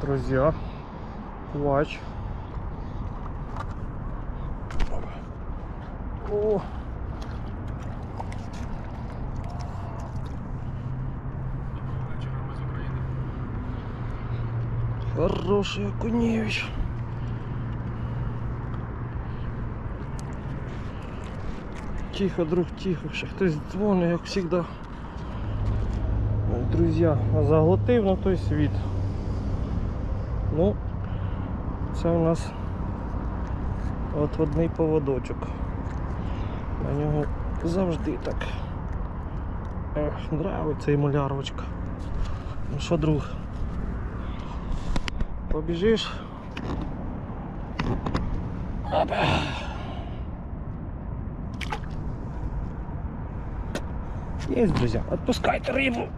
Друзья, квач. О! Хороший окуневич. Тихо, друг, тихо. Ще хтось дзвонить, як завжди. Друзі, заглотив на той світ. Ну, це у нас отводний поводочок. На нього завжди так. Ех, нравиться йому лярвочка. Ну що, друг? Побіжиш? Опа. Есть, друзья, отпускайте рыбу.